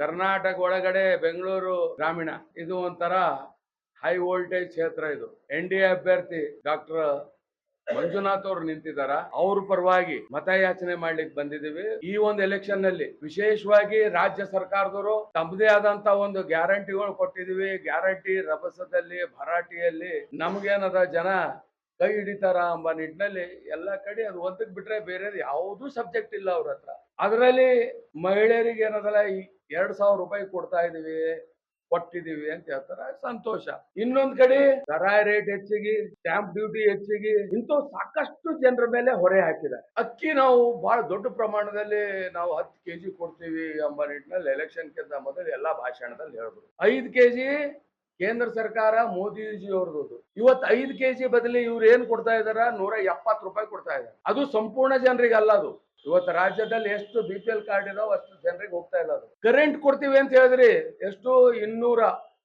ಕರ್ನಾಟಕ ಒಳಗಡೆ ಬೆಂಗಳೂರು ಗ್ರಾಮೀಣ, ಇದು ಒಂಥರ ಹೈ ವೋಲ್ಟೇಜ್ ಕ್ಷೇತ್ರ ಇದು. ಎನ್ ಡಿ ಎ ಅಭ್ಯರ್ಥಿ ಡಾಕ್ಟರ್ ಮಂಜುನಾಥ್ ಅವರು ನಿಂತಿದಾರ. ಅವ್ರ ಪರವಾಗಿ ಮತಯಾಚನೆ ಮಾಡ್ಲಿಕ್ಕೆ ಬಂದಿದ್ದೀವಿ ಈ ಒಂದು ಎಲೆಕ್ಷನ್ನಲ್ಲಿ ವಿಶೇಷವಾಗಿ ರಾಜ್ಯ ಸರ್ಕಾರದವರು ತಮ್ಮದೇ ಆದಂತ ಒಂದು ಗ್ಯಾರಂಟಿಗಳು ಕೊಟ್ಟಿದೀವಿ. ಗ್ಯಾರಂಟಿ ರಭಸದಲ್ಲಿ, ಭರಾಟಿಯಲ್ಲಿ ನಮ್ಗೇನದ ಜನ ಕೈ ಹಿಡಿತಾರ ಎಂಬ ನಿಟ್ಟಿನಲ್ಲಿ ಎಲ್ಲ ಕಡೆ ಅದು ಒಂದಕ್ಕೆ ಬಿಟ್ರೆ ಬೇರೆ ಯಾವುದೂ ಸಬ್ಜೆಕ್ಟ್ ಇಲ್ಲ ಅವ್ರ ಹತ್ರ. ಅದರಲ್ಲಿ ಮಹಿಳೆಯರಿಗೆ ಏನದಲ್ಲ ಎರಡ್ ಸಾವಿರ ರೂಪಾಯಿ ಕೊಡ್ತಾ ಇದೀವಿ, ಕೊಟ್ಟಿದೀವಿ ಅಂತ ಹೇಳ್ತಾರೆ. ಸಂತೋಷ. ಇನ್ನೊಂದ್ ಕಡೆ ಸರಾಯ ರೇಟ್ ಹೆಚ್ಚಿಗೆ ಸ್ಟಾಂಪ್ ಡ್ಯೂಟಿ ಹೆಚ್ಚಿಗೆ ಇಂಥ ಸಾಕಷ್ಟು ಜನರ ಮೇಲೆ ಹೊರೆ ಹಾಕಿದ್ದಾರೆ. ಅಕ್ಕಿ ನಾವು ಬಹಳ ದೊಡ್ಡ ಪ್ರಮಾಣದಲ್ಲಿ ನಾವು ಹತ್ತು ಕೆಜಿ ಕೊಡ್ತೀವಿ ಎಂಬ ನಿಟ್ಟಿನಲ್ಲಿ ಎಲೆಕ್ಷನ್ಕಿಂತ ಮೊದಲು ಎಲ್ಲಾ ಭಾಷಣದಲ್ಲಿ ಹೇಳಿದ್ರು. ಐದು ಕೆಜಿ ಕೇಂದ್ರ ಸರ್ಕಾರ, ಮೋದಿಜಿ ಅವ್ರದ್ದು ಇವತ್ತು ಐದು ಕೆಜಿ ಬದಲಿ ಇವ್ರು ಏನ್ ಕೊಡ್ತಾ ಇದಾರ ನೂರ ಎಪ್ಪತ್ತು ರೂಪಾಯಿ ಕೊಡ್ತಾ ಇದ್ದಾರೆ. ಅದು ಸಂಪೂರ್ಣ ಜನರಿಗೆ ಅಲ್ಲ ಅದು. ಇವತ್ತು ರಾಜ್ಯದಲ್ಲಿ ಎಷ್ಟು ಬಿ ಪಿ ಎಲ್ ಕಾರ್ಡ್ ಇದಾವ ಅಷ್ಟು ಜನರಿಗೆ ಹೋಗ್ತಾ ಇಲ್ಲ ಅದು. ಕರೆಂಟ್ ಕೊಡ್ತೀವಿ ಅಂತ ಹೇಳಿದ್ರಿ, ಎಷ್ಟು? ಇನ್ನೂರ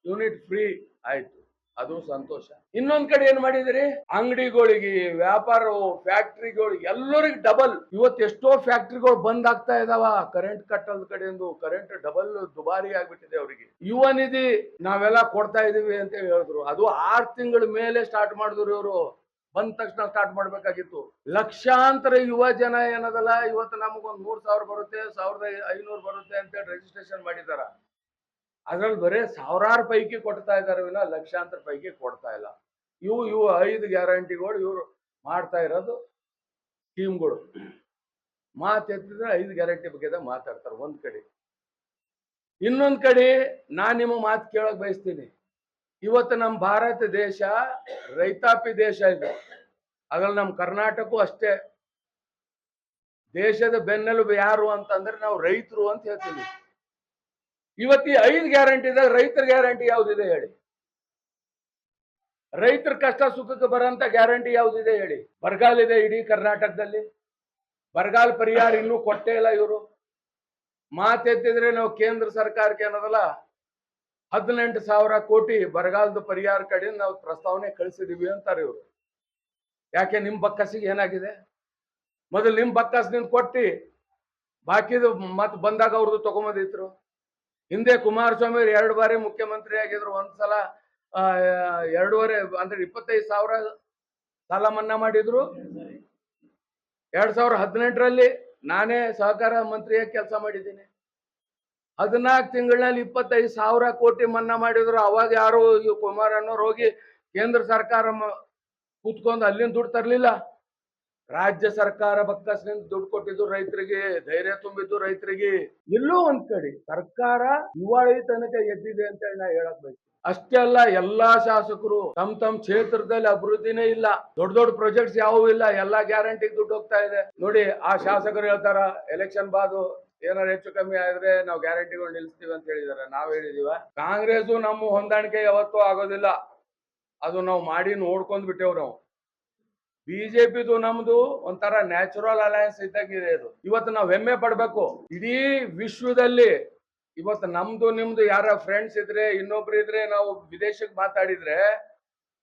ಯೂನಿಟ್ ಫ್ರೀ ಆಯ್ತು. ಅದು ಸಂತೋಷ. ಇನ್ನೊಂದ್ ಕಡೆ ಏನ್ ಮಾಡಿದಿರಿ? ಅಂಗಡಿಗಳಿಗೆ ವ್ಯಾಪಾರ ಫ್ಯಾಕ್ಟ್ರಿಗಳು ಎಲ್ಲರಿಗೂ ಡಬಲ್ ಇವತ್ತು ಎಷ್ಟೋ ಫ್ಯಾಕ್ಟ್ರಿಗಳು ಬಂದ್ ಆಗ್ತಾ ಇದಾವ. ಕರೆಂಟ್ ಕಟ್ಟಲ್ ಕಡೆಯಿಂದ ಕರೆಂಟ್ ಡಬಲ್ ದುಬಾರಿ ಆಗ್ಬಿಟ್ಟಿದೆ ಅವರಿಗೆ. ಯುವ ನಿಧಿ ನಾವೆಲ್ಲ ಕೊಡ್ತಾ ಇದೀವಿ ಅಂತ ಹೇಳಿದ್ರು. ಅದು ಆರ್ ತಿಂಗಳ ಮೇಲೆ ಸ್ಟಾರ್ಟ್ ಮಾಡಿದ್ರು ಇವರು. ಬಂದ ತಕ್ಷಣ ಸ್ಟಾರ್ಟ್ ಮಾಡ್ಬೇಕಾಗಿತ್ತು. ಲಕ್ಷಾಂತರ ಯುವ ಜನ ಏನದಲ್ಲ, ಇವತ್ತು ನಮಗೊಂದು ಮೂರ್ ಸಾವಿರ ಬರುತ್ತೆ, ಸಾವಿರದ ಐನೂರು ಬರುತ್ತೆ ಅಂತೇಳಿ ರಿಜಿಸ್ಟ್ರೇಷನ್ ಮಾಡಿದಾರ. ಅದ್ರಲ್ಲಿ ಬರೀ ಸಾವಿರಾರು ಪೈಕಿ ಕೊಡ್ತಾ ಇದಾರೆ ವಿನ ಲಕ್ಷಾಂತರ ಪೈಕಿ ಕೊಡ್ತಾ ಇಲ್ಲ. ಇವು ಇವು ಐದು ಗ್ಯಾರಂಟಿಗಳು ಇವರು ಮಾಡ್ತಾ ಇರೋದು ಸ್ಕೀಮ್ಗಳು ಮಾತೆತ್ತಿದ್ರೆ ಐದು ಗ್ಯಾರಂಟಿ ಬಗ್ಗೆ ಮಾತಾಡ್ತಾರೆ ಒಂದ್ ಕಡೆ. ಇನ್ನೊಂದ್ ಕಡೆ ನಾನ್ ನಿಮ್ಮ ಮಾತು ಕೇಳಕ್ ಬಯಸ್ತೀನಿ. ಇವತ್ತು ನಮ್ಮ ಭಾರತ ದೇಶ ರೈತಾಪಿ ದೇಶ ಇದೆ. ಅದ್ರಲ್ಲಿ ನಮ್ಮ ಕರ್ನಾಟಕ ಅಷ್ಟೇ. ದೇಶದ ಬೆನ್ನೆಲುಬು ಯಾರು ಅಂತಂದ್ರೆ ನಾವು ರೈತರು ಅಂತ ಹೇಳ್ತೀವಿ. ಇವತ್ತಿ ಐದು ಗ್ಯಾರಂಟಿ ಗ್ಯಾರಂಟಿದಾಗ ರೈತರ ಗ್ಯಾರಂಟಿ ಯಾವ್ದಿದೆ ಹೇಳಿ? ರೈತರ ಕಷ್ಟ ಸುಖಕ್ಕೆ ಬರೋಂತ ಗ್ಯಾರಂಟಿ ಯಾವ್ದಿದೆ ಹೇಳಿ? ಬರಗಾಲ ಇದೆ ಇಡೀ ಕರ್ನಾಟಕದಲ್ಲಿ. ಬರಗಾಲ ಪರಿಹಾರ ಇನ್ನೂ ಕೊಟ್ಟೇ ಇಲ್ಲ ಇವರು. ಮಾತೆತ್ತಿದ್ರೆ ನಾವು ಕೇಂದ್ರ ಸರ್ಕಾರಕ್ಕೆ ಏನದಲ್ಲ ಹದಿನೆಂಟು ಸಾವಿರ ಕೋಟಿ ಬರಗಾಲದ ಪರಿಹಾರ ಕಡೆ ನಾವು ಪ್ರಸ್ತಾವನೆ ಕಳಿಸಿದೀವಿ ಅಂತಾರೆ ಇವರು. ಯಾಕೆ ನಿಮ್ ಬಕ್ಕಸಿಗೆ ಏನಾಗಿದೆ? ಮೊದಲು ನಿಮ್ ಬಕ್ಕಸ್ನಿಂದ ಕೊಟ್ಟಿ, ಬಾಕಿದು ಮತ್ತೆ ಬಂದಾಗ ಅವ್ರದ್ದು ತಗೊಂಬಂದಿದ್ರು. ಹಿಂದೆ ಕುಮಾರಸ್ವಾಮಿ ಅವರು ಎರಡು ಬಾರಿ ಮುಖ್ಯಮಂತ್ರಿ ಆಗಿದ್ರು, ಒಂದ್ಸಲ ಎರಡೂವರೆ, ಅಂದ್ರೆ ಇಪ್ಪತ್ತೈದು ಸಾವಿರ ಸಾಲ ಮನ್ನಾ ಮಾಡಿದ್ರು. ಎರಡ್ ಸಾವಿರ ಹದಿನೆಂಟರಲ್ಲಿ ನಾನೇ ಸಹಕಾರ ಮಂತ್ರಿಯಾಗಿ ಕೆಲಸ ಮಾಡಿದ್ದೀನಿ. ಹದಿನಾಲ್ಕು ತಿಂಗಳಲ್ಲಿ ಇಪ್ಪತ್ತೈದು ಸಾವಿರ ಕೋಟಿ ಮನ್ನಾ ಮಾಡಿದ್ರು. ಅವಾಗ ಯಾರು ಈ ಕುಮಾರ್ ಅನ್ನೋರು ಹೋಗಿ ಕೇಂದ್ರ ಸರ್ಕಾರ ಕೂತ್ಕೊಂಡು ಅಲ್ಲಿಂದ ದುಡ್ಡು ತರಲಿಲ್ಲ. ರಾಜ್ಯ ಸರ್ಕಾರ ಬಕ್ಕಸ್ನಿಂದ ದುಡ್ಡು ಕೊಟ್ಟಿದ್ದು ರೈತರಿಗೆ, ಧೈರ್ಯ ತುಂಬಿದ್ದು ರೈತರಿಗೆ. ಎಲ್ಲೋ ಒಂದ್ ಕಡೆ ಸರ್ಕಾರ ದಿವಾಳಿ ತನಕ ಎದ್ದಿದೆ ಅಂತ ಹೇಳಿ ನಾ ಹೇಳಕ್ ಬಯಸ್ತೀನಿ. ಅಷ್ಟೇ ಅಲ್ಲ, ಎಲ್ಲಾ ಶಾಸಕರು ತಮ್ ತಮ್ ಕ್ಷೇತ್ರದಲ್ಲಿ ಅಭಿವೃದ್ಧಿನೇ ಇಲ್ಲ. ದೊಡ್ಡ ದೊಡ್ಡ ಪ್ರಾಜೆಕ್ಟ್ಸ್ ಯಾವೂ ಇಲ್ಲ. ಎಲ್ಲಾ ಗ್ಯಾರಂಟಿ ದುಡ್ಡು ಹೋಗ್ತಾ ಇದೆ. ನೋಡಿ, ಆ ಶಾಸಕರು ಹೇಳ್ತಾರ, ಎಲೆಕ್ಷನ್ ಬಾದು ಏನಾರು ಹೆಚ್ಚು ಕಮ್ಮಿ ಆದ್ರೆ ನಾವು ಗ್ಯಾರಂಟಿಗಳು ನಿಲ್ಲಿಸ್ತೀವಿ ಅಂತ ಹೇಳಿದಾರೆ. ನಾವ್ ಹೇಳಿದೀವ. ಕಾಂಗ್ರೆಸ್ ನಮ್ಮ ಹೊಂದಾಣಿಕೆ ಯಾವತ್ತೂ ಆಗೋದಿಲ್ಲ. ಅದು ನಾವು ಮಾಡಿ ನೋಡ್ಕೊಂಡ್ ಬಿಟ್ಟೇವ್ ನಾವು. ಬಿಜೆಪಿದು ನಮ್ದು ಒಂಥರ ನ್ಯಾಚುರಲ್ ಅಲಯನ್ಸ್ ಇದ್ದಂಗಿದೆ ಅದು. ಇವತ್ತು ನಾವು ಹೆಮ್ಮೆ ಪಡ್ಬೇಕು. ಇಡೀ ವಿಶ್ವದಲ್ಲಿ ಇವತ್ತು ನಮ್ದು ನಿಮ್ದು ಯಾರ ಫ್ರೆಂಡ್ಸ್ ಇದ್ರೆ, ಇನ್ನೊಬ್ರು ಇದ್ರೆ ನಾವು ವಿದೇಶಕ್ಕೆ ಮಾತಾಡಿದ್ರೆ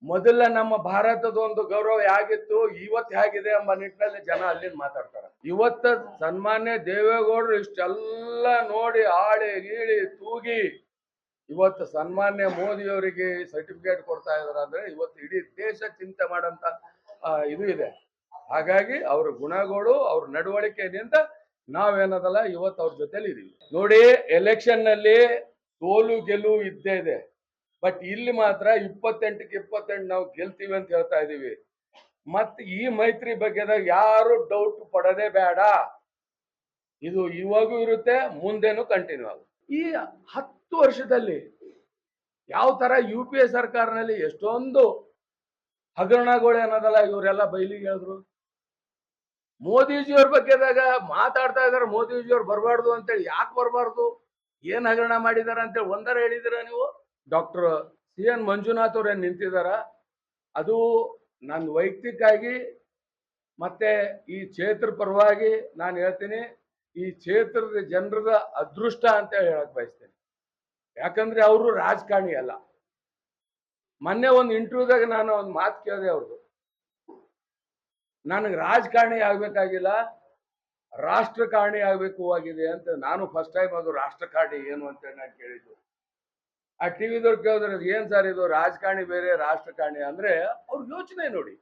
ಮೊದಲ ನಮ್ಮ ಭಾರತದ ಒಂದು ಗೌರವ ಹೇಗಿತ್ತು? ಇವತ್ತು ಹೇಗಿದೆ ಎಂಬ ನಿಟ್ಟಿನಲ್ಲಿ ಜನ ಅಲ್ಲಿಂದ ಮಾತಾಡ್ತಾರೆ. ಇವತ್ತ ಸನ್ಮಾನ್ಯ ದೇವೇಗೌಡರು ಇಷ್ಟೆಲ್ಲ ನೋಡಿ ಆಳಿ ಗೀಳಿ ತೂಗಿ ಇವತ್ತು ಸನ್ಮಾನ್ಯ ಮೋದಿಯವರಿಗೆ ಸರ್ಟಿಫಿಕೇಟ್ ಕೊಡ್ತಾ ಇದಾರೆ ಅಂದ್ರೆ ಇವತ್ತು ಇಡೀ ದೇಶ ಚಿಂತೆ ಮಾಡಂತ ಇದು ಇದೆ. ಹಾಗಾಗಿ ಅವ್ರ ಗುಣಗಳು, ಅವ್ರ ನಡವಳಿಕೆಯಿಂದ ನಾವೇನದಲ್ಲ, ಇವತ್ತು ಅವ್ರ ಜೊತೆಲಿ ಇದೀವಿ. ನೋಡಿ ಎಲೆಕ್ಷನ್ನಲ್ಲಿ ಸೋಲು ಗೆಲುವು ಇದ್ದೇ ಇದೆ. ಬಟ್ ಇಲ್ಲಿ ಮಾತ್ರ ಇಪ್ಪತ್ತೆಂಟಕ್ಕೆ ಇಪ್ಪತ್ತೆಂಟು ನಾವು ಗೆಲ್ತೀವಿ ಅಂತ ಹೇಳ್ತಾ ಇದೀವಿ. ಮತ್ ಈ ಮೈತ್ರಿ ಬಗ್ಗೆದಾಗ ಯಾರು ಡೌಟ್ ಪಡೋದೇ ಬೇಡ. ಇದು ಇವಾಗೂ ಇರುತ್ತೆ, ಮುಂದೇನು ಕಂಟಿನ್ಯೂ ಆಗುತ್ತೆ ಈ ಹತ್ತು ವರ್ಷದಲ್ಲಿ ಯಾವ ತರ ಯು ಪಿ ಎ ಸರ್ಕಾರನಲ್ಲಿ ಎಷ್ಟೊಂದು ಹಗರಣಗಳು ಏನದಲ್ಲ ಇವರೆಲ್ಲ ಬೈಲಿಗೆ ಹೇಳಿದ್ರು. ಮೋದಿಜಿಯವ್ರ ಬಗ್ಗೆದಾಗ ಮಾತಾಡ್ತಾ ಇದಾರೆ ಮೋದಿಜಿಯವ್ರು ಬರಬಾರ್ದು ಅಂತೇಳಿ ಯಾಕೆ ಬರಬಾರ್ದು? ಏನ್ ಹಗರಣ ಮಾಡಿದಾರ ಅಂತೇಳಿ ಒಂದರ ಹೇಳಿದಿರ ನೀವು? ಡಾಕ್ಟರ್ ಸಿ ಎನ್ ಮಂಜುನಾಥ್ ಅವ್ರು ಏನ್ ನಿಂತಿದಾರ? ಅದು ನನ್ನ ವೈಯಕ್ತಿಕವಾಗಿ ಮತ್ತೆ ಈ ಕ್ಷೇತ್ರ ಪರವಾಗಿ ನಾನು ಹೇಳ್ತೀನಿ, ಈ ಕ್ಷೇತ್ರದ ಜನರದ ಅದೃಷ್ಟ ಅಂತ ಹೇಳಕ್ ಬಯಸ್ತೇನೆ. ಯಾಕಂದ್ರೆ ಅವರು ರಾಜಕಾರಣಿ ಅಲ್ಲ. ಮೊನ್ನೆ ಒಂದು ಇಂಟರ್ವ್ಯೂದಾಗ ನಾನು ಒಂದು ಮಾತು ಕೇಳಿದೆ ಅವ್ರದ್ದು ನನಗೆ ರಾಜಕಾರಣಿ ಆಗ್ಬೇಕಾಗಿಲ್ಲ, ರಾಷ್ಟ್ರಕಾರಣಿ ಆಗ್ಬೇಕು ಆಗಿದೆ ಅಂತ, ನಾನು ಫಸ್ಟ್ ಟೈಮ್ ಅದು ರಾಷ್ಟ್ರಕಾರಣಿ ಏನು ಅಂತ ನಾನು ಕೇಳಿದ್ದು. ಆ ಟಿವಿದವ್ರು ಕೇಳಿದ್ರೆ ಏನ್ ಸರ್ ಇದು ರಾಜಕಾರಣಿ ಬೇರೆ, ರಾಷ್ಟ್ರಕಾರಣಿ? ಅಂದ್ರೆ ಅವ್ರ ಯೋಚನೆ ನೋಡಿ.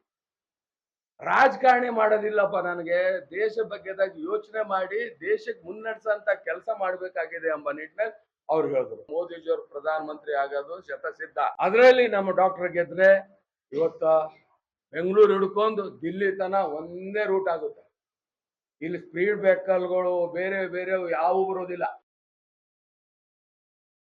ರಾಜಕಾರಣಿ ಮಾಡೋದಿಲ್ಲಪ್ಪ ನನಗೆ, ದೇಶ ಬಗ್ಗೆದಾಗ ಯೋಚನೆ ಮಾಡಿ ದೇಶಕ್ಕೆ ಮುನ್ನಡೆಸಂತ ಕೆಲಸ ಮಾಡ್ಬೇಕಾಗಿದೆ ಎಂಬ ನಿಟ್ಟಿನಲ್ಲಿ ಅವ್ರು ಹೇಳಿದ್ರು. ಮೋದಿಜಿಯವರು ಪ್ರಧಾನ ಮಂತ್ರಿ ಆಗೋದು ಶತಸಿದ್ಧ. ಅದರಲ್ಲಿ ನಮ್ಮ ಡಾಕ್ಟರ್ ಗೆದ್ರೆ ಇವತ್ತ ಬೆಂಗಳೂರು ಹಿಡ್ಕೊಂಡು ದಿಲ್ಲಿ ತನ ಒಂದೇ ರೂಟ್ ಆಗುತ್ತೆ. ಇಲ್ಲಿ ಸ್ಪೀಡ್ ವೆಹಿಕಲ್ಗಳು ಬೇರೆ ಬೇರೆ ಯಾವ ಬರೋದಿಲ್ಲ.